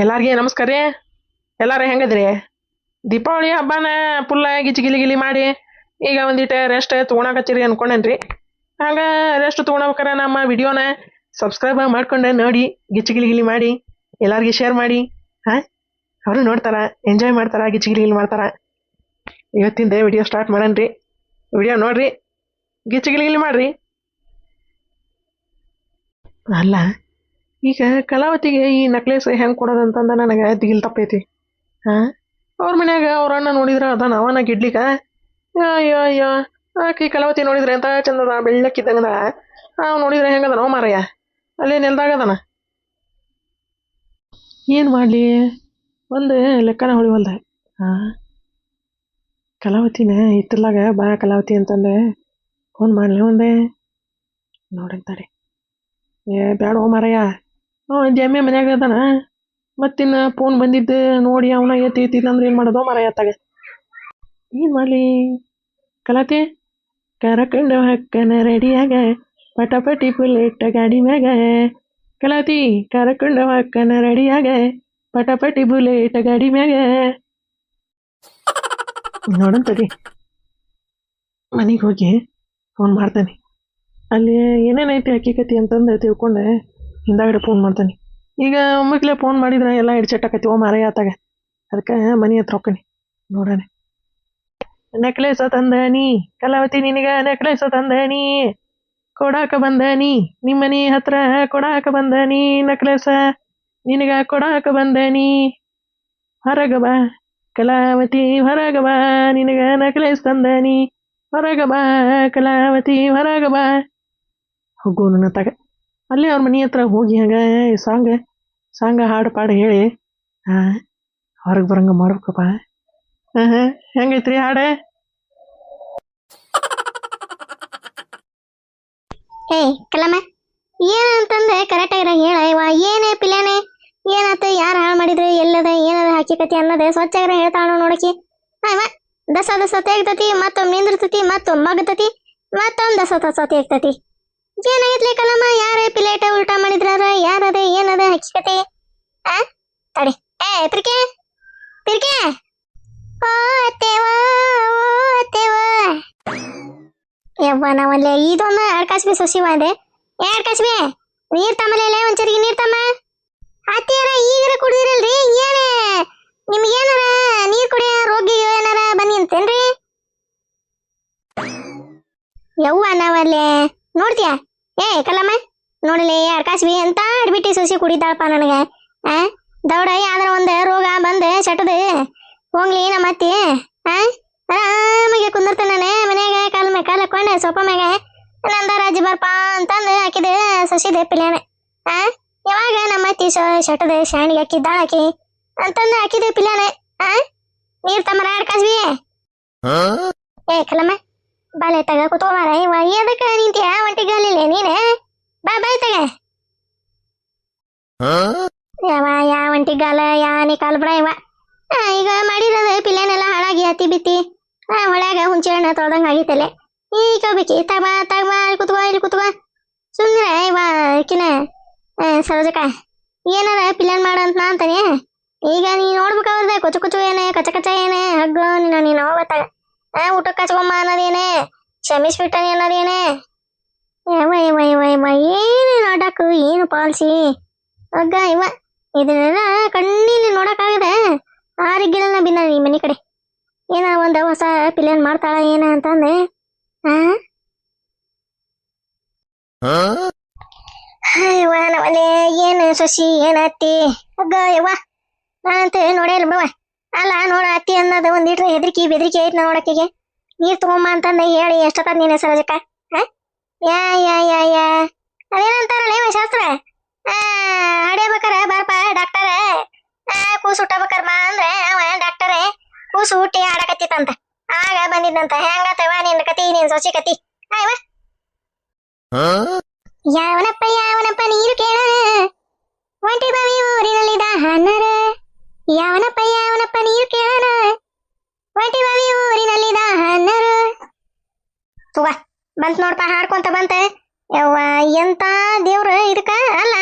ಎಲ್ಲಾರ್ಗಿ ನಮಸ್ಕಾರ ರೀ. ಎಲ್ಲಾರು ಹೆಂಗದ್ರಿ? ದೀಪಾವಳಿ ಹಬ್ಬನ ಪುಲ್ಲ ಗಿಲಿ ಗಿಲಿ ಮಾಡಿ ಈಗ ಒಂದಿಟ ರೆಸ್ಟ್ ತೊಗೊಳಕತ್ತೀರಿ ಅನ್ಕೊಂಡೇನ್ರಿ ಹಂಗ ರೆಸ್ಟ್ ತೊಗೊಳಬೇಕಾರ ನಮ್ಮ ವಿಡಿಯೋನ ಸಬ್ಸ್ಕ್ರೈಬ್ ಮಾಡ್ಕೊಂಡು ನೋಡಿ ಗಿಲಿ ಗಿಲಿ ಮಾಡಿ, ಎಲ್ಲಾರ್ಗಿ ಶೇರ್ ಮಾಡಿ, ಹಾಂ? ಅವರು ನೋಡ್ತಾರ ಎಂಜಾಯ್ ಮಾಡ್ತಾರ ಗಿಲಿ ಮಾಡ್ತಾರ. ಇವತ್ತಿಂದ ವಿಡಿಯೋ ಸ್ಟಾರ್ಟ್ ಮಾಡನ್ರಿ ವಿಡಿಯೋ ನೋಡ್ರಿ ಗಿಲಿ ಮಾಡ್ರಿ. ಅಲ್ಲ ಈಗ ಕಲಾವತಿಗೆ ಈ ನಕ್ಲೇಸ್ ಹೆಂಗೆ ಕೊಡೋದಂತಂದ ನನಗೆ ದಿಗಿಲ್ ತಪ್ಪೈತಿ. ಹಾಂ? ಅವ್ರ ಮನ್ಯಾಗ ಅವ್ರ ಅಣ್ಣ ನೋಡಿದ್ರ ಅದ ನಾವನ ಗಿಡ್ಲಿಕ ಅಯ್ಯೋ ಅಯ್ಯೋ, ಆಕೆ ಕಲಾವತಿ ನೋಡಿದ್ರೆ ಎಂತ ಚಂದದ ಬೆಳ್ಳಕ್ಕಿದ್ದಂಗದ? ಅವ್ ನೋಡಿದ್ರೆ ಹೆಂಗದ ನಾವು ಮಾರಯ್ಯ ಅಲ್ಲೇ ನೆಲ್ದಾಗದನ. ಏನು ಮಾಡಲಿ? ಒಂದು ಲೆಕ್ಕನ ಹೊಳಿವಲ್ದ ಹಾಂ? ಕಲಾವತಿನ ಇತ್ತಲಾಗ ಬಾ ಕಲಾವತಿ ಅಂತಂದೆ. ಫೋನ್ ಮಾಡಲಿ ಒಂದೇ. ನೋಡಂತಾರೆ ಏ ಬೇಡ ಓ ಮಾರಯ್ಯ ಅವ ಜಮ್ಮೆ ಮನ್ಯಾಗ ಅದಾನ. ಮತ್ತಿನ್ನ ಫೋನ್ ಬಂದಿದ್ದು ನೋಡಿ ಅವನ ಎತ್ತಿ ಎತ್ತಿಲ್ಲ ಅಂದ್ರೆ ಏನು ಮಾಡೋದು? ಮರ ಎತ್ತಾಗ. ಏನು ಮಾಡಲಿ? ಕಲಾತಿ, ಕರಕಂಡು ಹಕ್ಕನ ರೆಡಿಯಾಗ, ಪಟಪಟಿ ಬುಲೆಟ್ ಗಾಡಿ ಮ್ಯಾಗ. ಕಲಾತಿ, ಕರಕಂಡು ಹಕ್ಕನ ರೆಡಿಯಾಗ, ಪಟಪಟಿ ಬುಲೆಟ್ ಗಾಡಿ ಮ್ಯಾಗ. ತಡಿ. ಮನೆಗೆ ಹೋಗಿ ಫೋನ್ ಮಾಡ್ತಾನೆ. ಅಲ್ಲಿ ಏನೇನೈತಿ ಹಕ್ಕಿಕತಿ ಅಂತಂದು ತಿಳ್ಕೊಂಡೆ. ಹಿಂದಾಗಡೆ ಫೋನ್ ಮಾಡ್ತಾನೆ. ಈಗ ಒಮ್ಮಕ್ಲೆ ಫೋನ್ ಮಾಡಿದ್ರೆ ಎಲ್ಲ ಹಿಡ್ಚಟ್ಟಾಕತಿ ಓ ಮಾರೇ ಆತಾಗ. ಅದಕ್ಕೆ ಮನೆ ಹತ್ರ ಹೊಕ್ಕಣಿ ನೋಡೋಣ. ನೆಕ್ಲೇಸ ತಂದನಿ ಕಲಾವತಿ ನಿನಗ ನೆಕ್ಲೇಸ ತಂದನಿ ಕೊಡಾಕ ಬಂದನಿ ನಿಮ್ಮ ಮನೆ ಹತ್ರ ಕೊಡಾಕ ಬಂದನಿ ನೆಕ್ಲೇಸ ನಿನಗ ಕೊಡಾಕ ಬಂದನಿ ಹೊರಗ ಬಾ, ಕಲಾವತಿ ಹೊರಗ ಬಾ, ನಿನಗ ನೆಕ್ಲೇಸ್ ತಂದನಿ ಹೊರಗ ಬಾ, ಕಲಾವತಿ ಹೊರಗ ಬಾ. ನನ್ನ ತಗ ಅಲ್ಲೇ ಅವ್ರ ಮನೆ ಹತ್ರ ಹೋಗಿ ಹಂಗ ಸಾಂಗ್ ಸಾಂಗ್ ಹಾಡು ಪಾಡು ಹೇಳಿ. ಹಾ ಹೊರಗೆ ಬರಂಗ ಮಾಡ್ಬೇಕಪ್ಪ. ಹಾಂ ಹಾಂ, ಹೆಂಗೈತ್ರಿ ಹಾಡೆ? ಏ ಕಲಮ್ಮ ಏನಂತಂದ್ರೆ ಕರೆಕ್ಟ್ ಆಗಿರ ಹೇಳ. ಇವ ಏನೇ ಪಿಲ್ಯಾನೆ, ಏನಾತ, ಯಾರು ಹಾಳು ಮಾಡಿದ್ರೆ, ಎಲ್ಲದ, ಏನದ ಹಾಕಿಕತಿ ಅನ್ನೋದೇ ಸ್ವಚ್ಛಾಗಿರ ಹೇಳ್ತಾಳ ನೋಡಕಿ. ಅವ ದಸ ದಸ ತೆಗ್ತತಿ, ಮತ್ತೊಮ್ಮೆ ನಿಂದಿರ್ತತಿ, ಮತ್ತೊಮ್ಮೆ ಮಗತತಿ, ಮತ್ತೊಂದು ದಸ ದಸ ತೆಗ್ತತಿ. ಏನಾಗಿತ್ಲಿ ಕಲಮ್ಮ ಯಾರೇ ಪಿಲೇಟ ಉಲ್ಟಾ ಮಾಡಿದ್ರಾರ ಯಾರದ ಏನದ ಹಕ್ಕಿಕತೆ ಆ? ತಡಿ. ಏ ಓ ಅತ್ತೇವಾ ಯವ್ವ, ನಾವಲ್ಲೇ ಇದೊಂದು ಅಡ್ಕಾಸ್ಬಿ ಕಾಸ್ಬಿ ಸೊಸಿವ ಅಂದೆ ಎರಡು ಕಾಸ್ಬಿ ನೀರ್ ತಮ್ಮಲೆ ಒಂಚರಿಗೆ ನೀರ್ ತಮ್ಮ. ಅತ್ತಿಯಾರ ಈಗರ ಕುಡಿದಿರಲ್ರಿ? ಏನೇ? ನಿಮ್ಗೇನಾರ ನೀರ್ ಕುಡಿಯ ರೋಗಿ ಏನಾರ ಬನ್ನಿ ಅಂತೇನ್ರಿ? ಯವ್ವ, ನಾವಲ್ಲೇ ನೋಡ್ತೀಯ? ಏ ಕಲ್ಲಮ್ಮ ನೋಡಲಿ ಎರಡು ಕಾಸ್ಬಿ ಅಂತ ಅಡ್ಬಿಟ್ಟಿ ಸೊಸಿ ಕುಡಿತಾಳಪ್ಪ ನನಗೆ ಆ? ದೌಡ ಯಾವ್ದಾರ ಒಂದು ರೋಗ ಬಂದು ಚಟದ. ಹೋಗ್ಲಿ ನಮ್ಮ ಅತ್ತಿ ಆ? ಆರಾಮಾಗಿ ಕುಂದಿರ್ತಾನೆ ಮನ್ಯಾಗ ಕಾಲ ಮ್ಯಾಗ ಕಾಲ ಹಾಕೊಂಡೆ ಸೊಪ್ಪ ಮ್ಯಾಗ. ನಂದ ರಾಜಿ ಬರ್ಪಾ ಅಂತಂದು ಹಾಕಿದೆ ಸೊಸಿದೆ ಪಿಲ್ಯಾನೆ ಆ? ಯಾವಾಗ ನಮ್ಮ ಅತ್ತಿ ಶಟದ ಶಾಣಿಗೆ ಹಾಕಿದ್ದಾಳ ಹಾಕಿ ಅಂತಂದು ಹಾಕಿದೆ ಪಿಲ್ಯಾನೆ ಆ? ನೀರ್ ತಮ್ಮರ ಎರಡು ಕಾಸ್ಬಿ ಏ ಕಲಮ್ಮ ಬಾಳೆ ತಗ ಕುತ್ಕೊಂಬಾರ? ಇವ ಎದಕ್ಕ ನಿಂತೀಯ? ಒಂಟಿಗಾಲಿಲ್ಲ ನೀನೆ? ಬಾ ಬಾಯ್ ತಗ. ಯಾವ ಯಾ ಒಂಟಿಗಾಲ ಯಾ ನೀ ಕಾಲ್ ಬಿಡ ಇವ ಈಗ ಮಾಡಿರೋದು ಪಿಲ್ಲೆನೆಲ್ಲ ಹಾಳಾಗಿ ಹತ್ತಿ ಬಿತ್ತಿ. ಆ ಹೊಳ್ಯಾಗ ಹುಂಚೆ ಹಣ್ಣು ತೊಳ್ದಂಗ ಆಗೈತಲೆ ಈಗ ತಗಬಾ ತಗ ಇಲ್ಲಿ ಕುತ್ಕೋ ಇಲ್ಲಿ ಕುತ್ಕೋ. ಸುಂದ್ರ ಇವ ಕಿನ ಸರೋಜಕ ಏನಾರ ಪಿಲ್ಲನ್ ಮಾಡ ಅಂತ ಅಂತಾನೆ. ಈಗ ನೀ ನೋಡ್ಬೇಕಾದ್ರೆ ಕೊಚ್ಚು ಕೊಚ್ಚು ಏನೇ ಕಚ್ಚ ಕಚ ಏನೇ ಹಗ್ಗ ನೀನು ನೀನು ಹೋಗತ್ತಾಗ ಆ ಊಟಕ್ಕೆ ಕಚ್ಕೊಂಬ ಅನ್ನೋದೇನೆ ಕ್ಷಮಿಸ್ಬಿಟ್ಟನೆ ಅನ್ನೋದೇನೆ ಯವ ಯವ ಯವ ಯವ ಏನು ನಾಟಕ ಏನು ಪಾಲ್ಸಿ ಹಗ್ಗ ಇವ ಇದನ್ನೆಲ್ಲ ಕಣ್ಣಿಲಿ ನೋಡಕ್ಕಾಗದೆ ಆರಿಗಿಲ್ಲ ಬಿನ್ನ ಈ ಮನೆ ಕಡೆ ಏನ ಒಂದ ಹೊಸ ಪಿಲ್ಯಾನ್ ಮಾಡ್ತಾಳ ಏನ ಅಂತಂದೆ ಆ ಯವ್ವ ನವಲೆ ಏನು ಸೊಸಿ ಏನ ಅತ್ತಿ ಅಗ್ಗ ಯವ್ವ ನಾನಂತ ನೋಡೇ ಇಲ್ಲ ಬಿಡವ ಅಲ್ಲ ನೋಡ ಅತ್ತಿ ಅನ್ನೋದು ಒಂದಿಟ್ರೆ ಹೆದರಿಕೆ ಬೆದರಿಕೆ ಐತ್ ನೋಡಕ್ಕಿಗೆ ನೀರ್ ತಗೊಂಬ ಅಂತಂದ ಹೇಳಿ ಎಷ್ಟೊತ್ತ ನೀನೆ ಸರೋಜಕ್ಕ? ಯಾ ಯಾ ಯಾ ಯಾ. ಅದೇನಂತಾರಲ್ಲ ಇವ ಶಾಸ್ತ್ರ? ಹಡಿಯಬೇಕಾರ ಬಾರಪ್ಪ ಡಾಕ್ಟರ್. ಆ ಕೂಸು ಹುಟ್ಟಬೇಕಾರ ಅಂದ್ರೆ ಅವ ಡಾಕ್ಟರ್. ಕೂಸು ಹುಟ್ಟಿ ಆಡಕತ್ತಿತ್ತಂತ ಆಗ ಬಂದಿದ್ದಂತ ಹೆಂಗತ್ತವ ನಿನ್ ಕತಿ ನಿನ್ ಸೊಸಿ ಕತಿ? ಆಯ್ವ ಯಾವನಪ್ಪ ಯಾವನಪ್ಪ ನೀರು ಕೇಳ. ಒಂಟಿ ಬಾವಿ ಊರಿನಲ್ಲಿ ದಾಹನರ ಯಾವನಪ್ಪ ಯಾವನಪ್ಪ ನೀರು ಕೇಳನ ಒಂಟಿ ಬಾವಿ ಊರಿನಲ್ಲಿ ದಾಹನರ. ತುವ ಬಂತ ನೋಡ್ಪ, ಹಾಡ್ಕೊಂತ ಬಂತ. ಯವ್ವ, ಎಂತ ದೇವ್ರ ಇದಕ್ಕ? ಅಲ್ಲ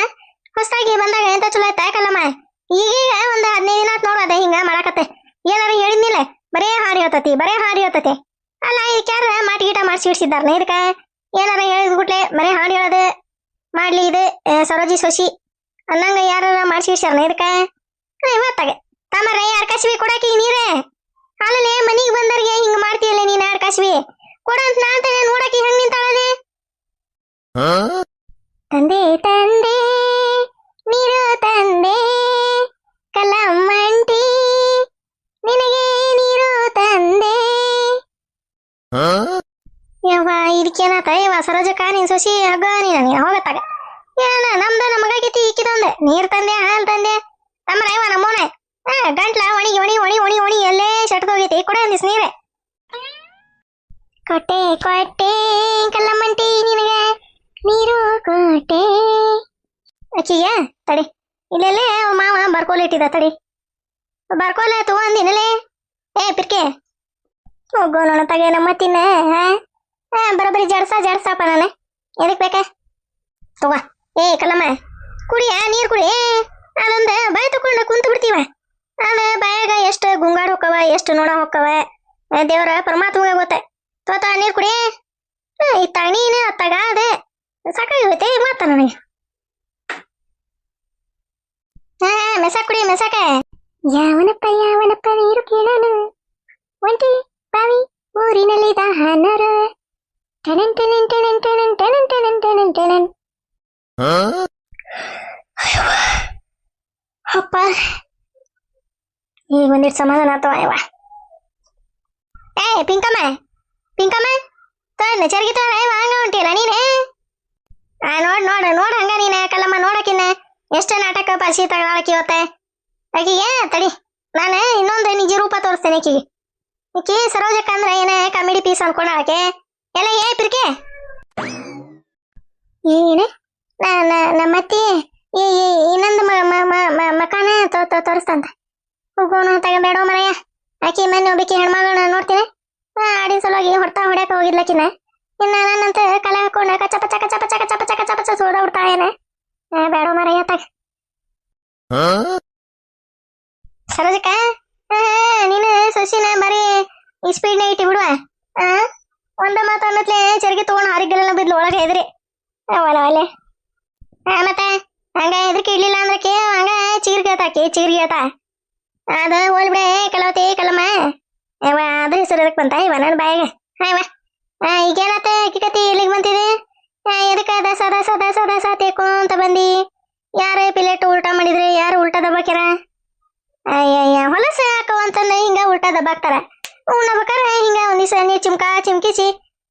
ಹೊಸದಾಗಿ ಬಂದಾಗ ಎಂತ ಚಲೋ ಆಯ್ತಾ? ಯಾಕಲ್ಲಮ್ಮ ಈಗೀಗ ಒಂದ್ ಹದಿನೈದು ದಿನ ಆತ್ ನೋಡು, ಅದೇ ಹಿಂಗ ಮಾಡಾಕತ್ತೆ. ಏನಾರ ಹೇಳಿದ್ನಿಲ್ಲ, ಬರೇ ಹಾಡಿ ಹೇಳ್ತತಿ, ಬರೇ ಹಾಡಿ ಹೇಳ್ತತಿ. ಅಲ್ಲ ಇದಕ್ಕೆ ಯಾರ ಮಾಟಿ ಗೀಟ ಮಾಡಿಸಿ ಇಡ್ಸಿದ್ದಾರ ಇದಕ್ಕ? ಏನಾರ ಹೇಳಿದ್ ಗುಟ್ಲೆ ಬರೇ ಹಾಡಿ ಹೇಳೋದು, ಮಾಡ್ಲಿ ಇದು ಸರೋಜಿ ಸೊಸಿ. ಅನ್ನಂಗ ಯಾರ ಮಾಡಿಸಿ ಇಡ್ಸ್ಯಾರ ಇದಕ್ಕ? ಇವತ್ತಾಗ ತಮ್ಮರ ಯಾರ ಕಸಿವಿ ಕೊಡಾಕಿ ನೀರೇ. ಅಲ್ಲೇ ಮನಿಗ್ ಬಂದವ್ರಿಗೆ ಹಿಂಗ ಮಾಡ್ತೀಯಲ್ಲ ನೀನ್ ಯಾರ ಕಸಿವಿ? ಕೊಡ ಅಂತ ನಾ ಅಂತಾನೆ ನೋಡಾಕಿ ಹೆಂಗ್ ನಿಂತಾಳದೆ? ತಂದೆ ತಂದೆ ನೀರು ತಂದೆ ಕಲಮ್ಮಂಟಿ ನಿನಗೆ ನೀರು ತಂದೆ. ಯವ್ವ ಇದಕ್ಕೇನಾತ ಯವ್ವ ಸರೋಜಕ್ಕ ನೀನ್ ಸೊಸಿ ಹಗ್ಗ ನೀನ ಹೋಗತ್ತಾಗ. ಏನ ನಮ್ದ ನಮಗಾಗೈತಿ ಈಕಿದೊಂದ. ನೀರ್ ತಂದೆ ಹಾಲ್ ತಂದೆ. ತಮ್ಮರ ಯವ್ವ ನಮ್ಮೋನೆ ಗಂಟ್ಲ ಒಣಿ ಒಣಿ ಒಣಿ ಒಣಿ ಒಣಿ ಎಲ್ಲೇ ಸೆಟ್ದೋಗೈತಿ ಕೊಡ ಅಂದಿಸ್ ನೀರೆ ಕೊಟ್ಟೆ ಕೊಟ್ಟೆ ಕಲ್ಲಮ್ಮಂಟಿ ನಿನಗೆ. ನೀರು ಕೊಟ್ಟೆ. ಅಕ್ಕಿಗೆ, ತಡಿ. ಇಲ್ಲೆಲ್ಲೇ ಮಾವ ಬರ್ಕೋಲ್ ಇಟ್ಟಿದ ತಡಿ. ಬರ್ಕೋಲ ತಗೊಂದಿನಲೇ ಏ, ಪಿರ್ಕೆ. ಹೋಗೋ ನೋಡ, ತಗೆ ನಮ್ಮ ತಿನ್ನ ಹಾ ಬರೋಬ್ಬರಿ ಜಡ್ಸ, ಜಡ್ಸಪ್ಪ ನಾನು. ಎದಕ್ ಬೇಕಾ? ತಗೋ. ಏ, ಕಲ್ಲಮ್ಮ. ಕುಡಿಯ? ನೀರು ಕುಡಿ. ಅದೊಂದು ಬಾಯಿ ತಕೊಂಡು ಕುಂತು ಬಿಡ್ತೀವ. ಅದ ಬಾಯಾಗ ಎಷ್ಟು ಗುಂಗಾಡ್ ಹೋಕ್ಕವ ಎಷ್ಟು ನೋಡ ಹೋಕ್ಕವ ಆ ದೇವ್ರ ಪರಮಾತ್ಮಗ ಗೊತ್ತ. ತೋತ ನೀರ್ ಕುಡಿ. ಹಾ, ಈ ತಣೀನ ಅತ್ತಾಗ ಅದೇ. ಸಾಕಾಗಿರುತ್ತೆ ಮಾತ ನನಗೆ. ಹಾ ಮೆಸಾಕ್ ಕುಡಿ ಮೆಸಾಕ. ಯಾವನಪ್ಪ ಯಾವನಪ್ಪ ನೀರು ಕೇಳಲು. ಒಂಟಿ ಬಾವಿ ಊರಿನಲ್ಲಿ ದಾಹನರು. ಟೆನನ್ ಟೆನನ್ ಟೆನನ್ ಟೆನನ್ ಟೆನನ್ ಟೆನನ್ ಟೆನನ್ ಟೆನನ್. ಅಪ್ಪ ಈಗ ಒಂದಿಟ್ಟು ಸಮಾಧಾನ ಆತವ ಯವ್ವ ಏ ಪಿಂಕಮ್ಮ ಪಿಂಕಮ್ಮ ತನ್ನ ಚರ್ಗಿ ತೋರ ಯವ್ವ ಹಂಗ ಹೊಂಟಿಲ್ಲ ನೀನೇ ಆ ನೋಡ್ ನೋಡ ನೋಡ್ ಹಂಗ ನೀನ ಕಲ್ಲಮ್ಮ ನೋಡಕಿನ್ನ ಎಷ್ಟು ನಾಟಕ ಪಾಸಿ ತಗೊಳಕಿ ಇವತ್ತೆ ಆಕಿಗೆ ತಡಿ ನಾನು ಇನ್ನೊಂದು ನಿಜ ರೂಪ ತೋರಿಸ್ತೇನೆ ಆಕಿಗೆ ಈಕಿ ಸರೋಜಕ್ಕ ಅಂದ್ರೆ ಏನ ಕಾಮಿಡಿ ಪೀಸ್ ಅನ್ಕೊಂಡ ಆಕೆ ಎಲ್ಲ ಏ ಪಿರ್ಕೆ ಏನ ನಮ್ಮತ್ತಿ ಈ ಏ ಇನ್ನೊಂದು ಮಕಾನ ತೋರಿಸ್ತಂತ ಹೋಗೋಣ ತಗಬೇಡ ಮನೆಯ ಆಕಿ ಮನೆ ಒಬ್ಬಕಿ ಹೆಣ್ಮಗಳನ್ನ ನೋಡ್ತೀನಿ. ಆಡಿನ ಸಲುವಾಗಿ ಹೊಡ್ತಾ ಹೊಡ್ಯಾಕ ಹೋಗಿದ್ಲಕಿನ ಇನ್ನ ನಾನಂತ ಕಲೆ ಹಾಕೊಂಡ ಕಚ್ಚ ಪಚ್ಚ ಕಚ್ಚ ಪಚ್ಚ ಕಚ್ಚ ಪಚ್ಚ ಕಚ್ಚ ಪಚ್ಚ ಸೋದ ಬಿಡ್ತಾಳೇನೆ ಬೇಡ ಮರೆಯ ತಗ. ಸರೋಜಕ್ಕ? ನೀನು ಸೊಸಿನ ಬರೀ ಈ ಸ್ಪೀಡ್ನ ಇಟ್ಟಿ ಬಿಡುವ. ಆ ಒಂದ ಮಾತು ಅನ್ನತ್ಲೆ ಚರಿಗೆ ತಗೊಂಡು ಹಾರಿಗಳೆಲ್ಲ ಬಿದ್ಲು ಒಳಗೆ ಎದ್ರಿ ಒಲೆ ಒಲೆ. ಆ ಮತ್ತೆ? ಹಂಗ ಎದ್ರಿಕೆ ಇಡ್ಲಿಲ್ಲ ಅಂದ್ರೆ ಕೇ ಹಂಗ ಚೀರ್ಗೆ ಆತಾಕಿ ಚೀರ್ಗೆ ಆತ ಅದ ಹೋಲ್ ಬಿಡೆ ಕಲವತಿ ಕಲಮ್ಮ ಯವ್ವ ಅದ್ರ ಹೆಸರು ಎದಕ್ ಬಂತ ಇವ ನನ್ನ ಬಾಯಿಗೆ ಹಾ ಇವ ಆ, ಈಗೇನತ್ತ ಕಿಕತಿ ಇಲ್ಲಿಗೆ ಬಂತಿದೆ ಆ, ಎದಕ್ಕ ದಸ ದಸ ದಸ ದಸ ತೇಕೊಂತ ಬಂದಿ ಯಾರು ಪಿಲೇಟ್ ಉಲ್ಟಾ ಮಾಡಿದ್ರೆ ಯಾರು ಉಲ್ಟಾ ದಬ್ಬಾಕ್ಯಾರ ಅಯ್ಯಯ್ಯ ಹೊಲಸ ಹಾಕವ ಅಂತಂದ್ರೆ ಹಿಂಗ ಉಲ್ಟಾ ದಬ್ಬಾಕ್ತಾರ ಉಣ್ಣಬೇಕಾರೆ ಹಿಂಗ ಒಂದ್ ದಿವಸ ನೀರ್ ಚಿಮ್ಕಾ ಚಿಮ್ಕಿಸಿ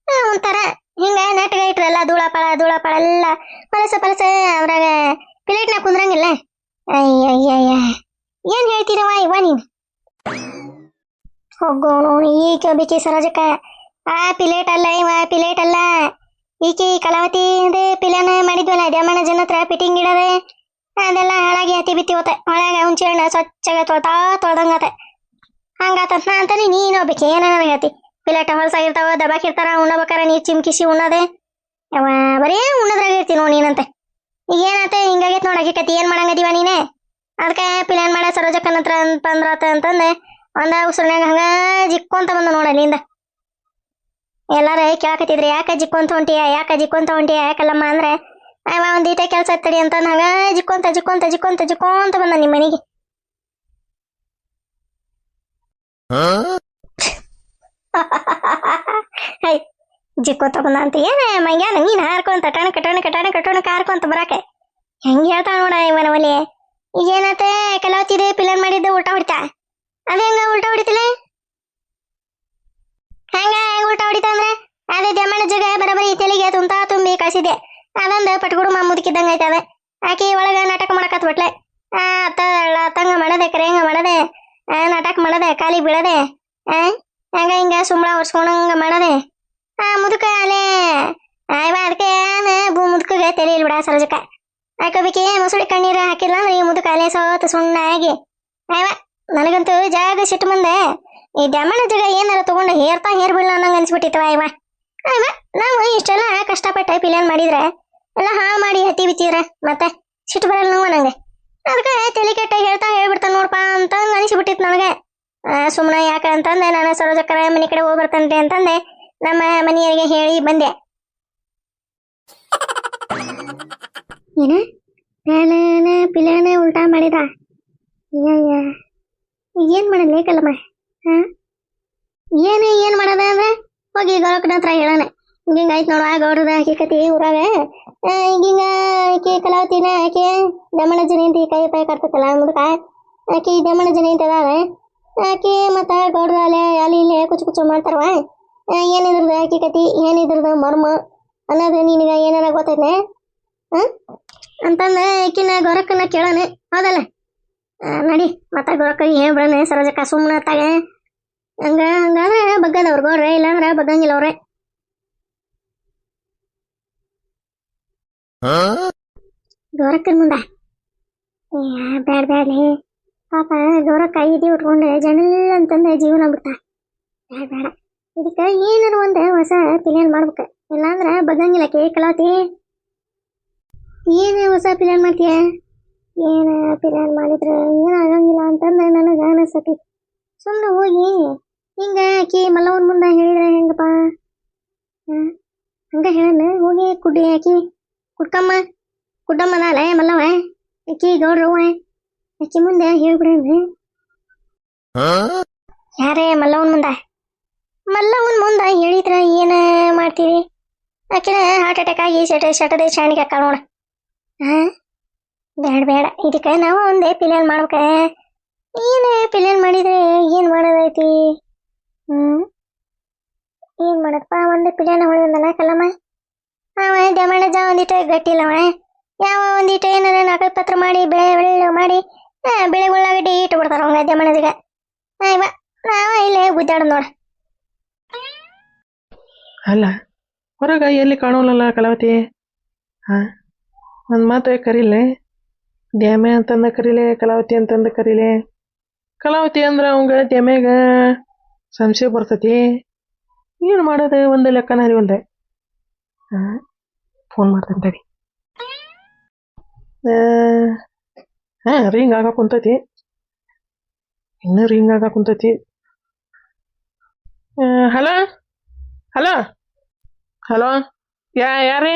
ಆ, ಒಂಥರ ಹಿಂಗ ನೆಟ್ಗ ಇಟ್ರಲ್ಲ ಧೂಳಪಳ ಧೂಳಪಳ ಎಲ್ಲ ಪಲಸ ಪಲಸ ಅದ್ರಾಗ ಪ್ಲೇಟ್ನಾಗ ಕುಂದ್ರಂಗಿಲ್ಲ. ಅಯ್ಯಯ್ಯಯ್ಯ. ಏನ್ ಹೇಳ್ತೀರವ ಇವ ನೀನ್? ಹೋಗೋಣ ಈಕೆ ಬಿಕಿ ಸರೋಜಕ್ಕ. ಆ ಪಿಲೇಟ್ ಅಲ್ಲ ಇವ ಪಿಲೇಟ್ ಅಲ್ಲ. ಈಕೆ ಕಲಾವತಿ ಅದೇ ಪಿಲೇನ ಮಾಡಿದ್ವಲ್ಲ, ದ್ಯಾಮಣ್ಣ ಜನ ಹತ್ರ ಫಿಟ್ಟಿಂಗ್ ಇಡದೆ. ಅದೆಲ್ಲ ಹಾಳಾಗಿ ಹತ್ತಿ ಬಿತ್ತಿ ಹೋತೆ. ಒಳಗ ಹುಂಚಿ ಹಣ್ಣು ಸ್ವಚ್ಛಗ ತೊಳ್ತಾ ತೊಳ್ದಂಗತೆ. ಹಂಗಾತ ನಾ ಅಂತಾನೆ, ನೀನು ಹೋಗ್ಬೇಕು ಏನಾರ ಹೇಳ್ತಿ? ಪಿಲೇಟ ಹೊಲಸಾಗಿರ್ತಾವ ದಬಾಕಿರ್ತಾರ ಉಣ್ಣಬೇಕಾರ ನೀರು ಚಿಮ್ಕಿಸಿ ಉಣ್ಣದೆ. ಯಾವ ಬರೇ ಉಣ್ಣದ್ರಾಗ ಇರ್ತಿ ನೋಡಿ ನೀನಂತೆ. ಏನಾತ ಹಿಂಗಾಗೈತೆ ನೋಡಿ ಕತಿ ಏನ್ ಮಾಡಂಗದೀವ ನೀನೆ? ಅದಕ್ಕೆ ಪ್ಲಾನ್ ಮಾಡ ಸರೋಜಕ್ಕನ ಹತ್ರ ಬಂದ್ರಾತ ಅಂತಂದೆ. ಒಂದ ಉಸಿರಿನಾಗ ಹಂಗ ಜಿಕ್ಕೊಂತ ಬಂದ ನೋಡ ಅಲ್ಲಿಂದ. ಎಲ್ಲಾರ ಕೇಳಕತ್ತಿದ್ರಿ, ಯಾಕ ಜಿಕ್ಕೊಂತ ಹೊಂಟಿಯ, ಯಾಕ ಜಿಕ್ಕೊಂತ ಹೊಂಟಿಯ, ಯಾಕಲ್ಲಮ್ಮ ಅಂದ್ರೆ, ಅವ ಒಂದ್ ಈಟ ಕೆಲಸ ತಡಿ ಅಂತ ಹಂಗ ಜಿಕ್ಕೊಂತ ಜಿಕ್ಕೊಂತ ಜಿಕ್ಕೊಂತ ಜಿಕ್ಕೊಂತ ಬಂದ ನಿಮ್ಮ ಮನೆಗೆ ಹೈ ಜಿಕ್ಕೋತ ಬಂದ ಅಂತ ಏನ ಮಂಗ್ಯಾನ ನೀನ್ ಹಾರ್ಕೊಂತ, ಟಣಕ ಟಣಕ ಟಣಕ ಟಣಕ ಹಾರ್ಕೊಂತ ಬರಾಕೆ? ಹೆಂಗ್ ಹೇಳ್ತಾವ ನೋಡ ಇವನ ಒಲೆ? ಈಗ ಏನಾತ ಕೆಲವತ್ತಿದೆ ಪಿಲನ್ ಮಾಡಿದ್ದೆ ಊಟ ಹೊಡಿತಾ? ಅದ ಹೆಂಗ ಉಲ್ಟಾ ಹೊಡಿತಿಲ್ಲ ಹೆಂಗ ಹೆಂಗ ಉಲ್ಟಾ ಹೊಡಿತ ಅಂದ್ರೆ? ಅದೇ ದಮ್ಮಣ್ಣ ಜಗ ಬರಬರಿ ತೆಲಿಗೆ ತುಂಬ್ತಾ ತುಂಬಿ ಕಳಿಸಿದೆ ಅದೊಂದು ಪಟ್ಗುಡು ಮಾ ಮುದುಕಿದ್ದಂಗ ಐತೆ ಆಕಿ ಒಳಗ ನಾಟಕ ಮಾಡಕತ್ ಬಿಟ್ಲೆ ಆ ತಳ್ಳ ತಂಗ ಮಾಡದೆ, ಕರೆಂಗ ಮಾಡದೆ, ಆ, ನಾಟಕ ಮಾಡದೆ, ಕಾಲಿ ಬೀಳದೆ, ಆ, ಹಂಗ ಹಿಂಗ ಸುಮ್ಳ ಹೊರ್ಸ್ಕೊಂಡಂಗ ಮಾಡದೆ. ಆ ಮುದುಕ ಅಲ್ಲೇ ಆಯ್ವ ಅದಕ್ಕೆ ಮುದುಕಗೆ ತೆಲಿಲ್ ಬಿಡ ಸರೋಜಕ್ಕ. ಹಾಕೋಬೇಕಿ ಮುಸುಳಿ ಕಣ್ಣೀರು ಹಾಕಿಲ್ಲ ಅಂದ್ರೆ ಈ ಮುದುಕ ಅಲ್ಲೇ ಸೋತ ಸುಣ್ಣ ಆಗಿ ಆಯ್ವ ನನಗಂತೂ ಜಾಗ ಸಿಟ್ಟು ಮುಂದೆ ಈ ದಮಣ ಜಗ ಏನಾರ ತಗೊಂಡು ಹೇರ್ತಾ ಹೇರ್ ಬಿಡಲ್ಲ ಅನ್ನಂಗ ಅನ್ಸ್ಬಿಟ್ಟಿತ್ತವ ಐವಾ ಅಯ್ವ ನಾವು ಇಷ್ಟೆಲ್ಲ ಕಷ್ಟಪಟ್ಟು ಪಿಲಿಯನ್ ಮಾಡಿದ್ರೆ ಎಲ್ಲ ಹಾ ಮಾಡಿ ಹತ್ತಿ ಬಿತ್ತಿದ್ರ ಮತ್ತೆ ಸಿಟ್ಟು ಬರಲ್ಲ ನೋವು ನಂಗೆ. ಅದಕ್ಕೆ ತಲೆ ಹೇಳ್ತಾ ಹೇಳ್ಬಿಡ್ತಾನೆ ನೋಡಪ್ಪ ಅಂತ ಅನಿಸ್ಬಿಟ್ಟಿತ್ತು ನನಗೆ. ಸುಮ್ಮನೆ ಯಾಕೆ ಅಂತಂದೆ ನಾನು ಸರೋಜಕ್ಕರ ಮನೆ ಕಡೆ ಹೋಗಿ ಅಂತಂದೆ. ನಮ್ಮ ಮನೆಯವರಿಗೆ ಹೇಳಿ ಬಂದೆ. ಏನ? ಪ್ಯಾಲನ ಪಿಲಾನ ಉಲ್ಟಾ ಮಾಡಿದ? ಅಯ್ಯ ಏನ್ ಮಾಡಲಿ ಕಲ್ಲಮ್ಮ ಹಾ? ಏನು ಏನ್ ಮಾಡದ ಅಂದ್ರೆ? ಹೋಗಿ ಗೌರಕ್ಕನ ಹತ್ರ ಹೇಳೋಣ. ಹಿಂಗ ಆಯ್ತು ನೋಡುವ ಗೌಡ್ರದ ಹಕ್ಕಿಕತಿ ಊರಾಗ. ಆ, ಹಿಂಗಿಂಗ ಆಕೆ ಕಲಾವತಿನ ಆಕೆ ದಮಣ ಜನಿಂತಿ ಕೈ ಪೈ ಕಟ್ತೈತಲ್ಲ ಮುದುಕ? ಆಕೆ ದಮಣ ಜನಿಂತಿ ಅದಾವ ಆಕೆ ಮತ್ತ ಗೌಡ್ರ ಅಲೆ ಅಲ್ಲಿ ಇಲ್ಲಿ ಕುಚ್ಚು ಕುಚ್ಚು ಮಾಡ್ತಾರವ. ಏನಿದ್ರದ ಹಕ್ಕಿಕತಿ ಏನಿದ್ರದ ಮರ್ಮ? ಅನ್ನೋದು ನಿನಗ ಏನಾರ ಗೊತ್ತೈತೆ? ಹ ಅಂತಂದ ಆಕಿನ ಗೌರಕ್ಕನ ಕೇಳೋಣ ಹೌದಲ್ಲ? ಆ, ನಡಿ ಮತ್ತ ಗೌರಕ್ಕ ಹೇಳ್ಬಿಡಣ ಸರೋಜಕ್ಕ ಸುಮ್ಮನೆ ತಾಗ ಹಂಗ ಹಂಗಾದ್ರೆ ಬಗ್ಗದವ್ರು ಗೌಡ್ರೆ ಇಲ್ಲಾಂದ್ರ ಬಗ್ಗಂಗಿಲ್ಲ ಅವ್ರೆ. ಗೌರಕ್ಕನ ಮುಂದ. ಬ್ಯಾಡ ಬ್ಯಾಡ್ಲಿ ಪಾಪ ಗೌರಕ್ಕ ಐದಿ ಉಟ್ಕೊಂಡು ಜನಲ್ ಅಂತಂದ ಜೀವನ ಬಿಡ್ತಾ. ಬ್ಯಾಡ ಬೇಡ ಇದಕ್ಕ ಏನಾರ ಒಂದು ಹೊಸ ಪ್ಲಾನ್ ಮಾಡ್ಬೇಕು. ಇಲ್ಲಾಂದ್ರೆ ಬಗ್ಗಂಗಿಲ್ಲ ಕೇ ಕಲಾತಿ ಏನು ಹೊಸ ಪ್ಲಾನ್ ಮಾಡ್ತೀಯ? ಏನ ಪ್ಲಾನ್ ಮಾಡಿದ್ರೆ ಏನ ಆಗಂಗಿಲ್ಲ ಅಂತಂದ ನನಗೆ ಅನಸ್ತತಿ. ಸುಮ್ಮನೆ ಹೋಗಿ ಹಿಂಗ ಆಕಿ ಮಲ್ಲವನ ಮುಂದೆ ಹೇಳಿದ್ರೆ ಹೆಂಗಪ್ಪ? ಹಾ ಹಂಗ ಹೇಳನ ಹೋಗಿ ಕುಡ್ಡಿ ಆಕಿ ಕುಡ್ಕಮ್ಮ ಕುಡ್ಡಮ್ಮ ನಾಳೆ ಮಲ್ಲವ ಆಕಿ ಗೌಡ್ರವ್ವ ಆಕಿ ಮುಂದೆ ಹೇಳ್ಬಿಡೇನ್ರಿ ಯಾರೇ ಮಲ್ಲವ್ವನ ಮುಂದ? ಮಲ್ಲವನ್ ಮುಂದ ಹೇಳಿದ್ರ ಏನ ಮಾಡ್ತೀರಿ? ಆಕಿನ ಹಾರ್ಟ್ ಅಟ್ಯಾಕ್ ಆಗಿ ಸೆಟ ಸೆಟದೆ ಶಾಣಿಗೆ ಹಾಕ ನೋಡ. ಹಾ ಬೇಡ ಬೇಡ ಇದಕ್ಕೆ ನಾವು ಒಂದೇ ಪಿಲಿಯನ್ ಮಾಡ್ಬೇಕ. ಏನ ಪಿಲಿಯನ್ ಮಾಡಿದ್ರೆ ಏನ್ ಮಾಡೋದೈತಿ? ಹ್ಮ್? ಏನ್ ಮಾಡಪ್ಪ ಒಂದೇ ಪಿಲಿಯನ್ ಹೊಳಿದಲ್ಲ ಕಲ್ಲಮ್ಮ ಅವ ದಮಣಜ ಒಂದಿಟ್ಟು ಗಟ್ಟಿಲ್ಲವ ಯಾವ ಒಂದಿಟ್ಟು ಏನಾರ ನಕಲ್ ಪತ್ರ ಮಾಡಿ, ಬೆಳೆ ಬೆಳೆ ಮಾಡಿ ಬೆಳೆ ಉಳ್ಳಾಗಡ್ಡಿ ಇಟ್ಟು ಬಿಡ್ತಾರ ಅವಂಗ ದಮಣದಿಗ ಇವ, ನಾವ ಇಲ್ಲೇ ಗುದ್ದಾಡ ನೋಡ. ಅಲ್ಲ ಹೊರಗೆ ಎಲ್ಲಿ ಕಾಣೋಲ್ಲಲ್ಲ ಕಲಾವತಿ? ಹಾಂ, ಒಂದು ಮಾತು ಕರೀಲೆ. ಡ್ಯಾಮೆ ಅಂತಂದ ಕರೀಲೆ, ಕಲಾವತಿ ಅಂತಂದ ಕರೀಲೆ. ಕಲಾವತಿ ಅಂದ್ರೆ ಅವಂಗ ಡ್ಯಾಮ್ಯಾಗ ಸಂಶಯ ಬರ್ತತಿ. ಏನು ಮಾಡೋದು ಒಂದು ಲೆಕ್ಕನ ಒಂದೇ? ಹಾಂ ಫೋನ್ ಮಾಡ್ತೇನೆ, ತಡಿ. ಹಾಂ ರಿಂಗ್ ಆಗ ಕುಂತೈತಿ. ಇನ್ನೂ ರಿಂಗ್ ಆಗ ಕುಂತೈತಿ. ಹಲೋ? ಹಲೋ? ಹಲೋ ಯಾ ಯಾರೇ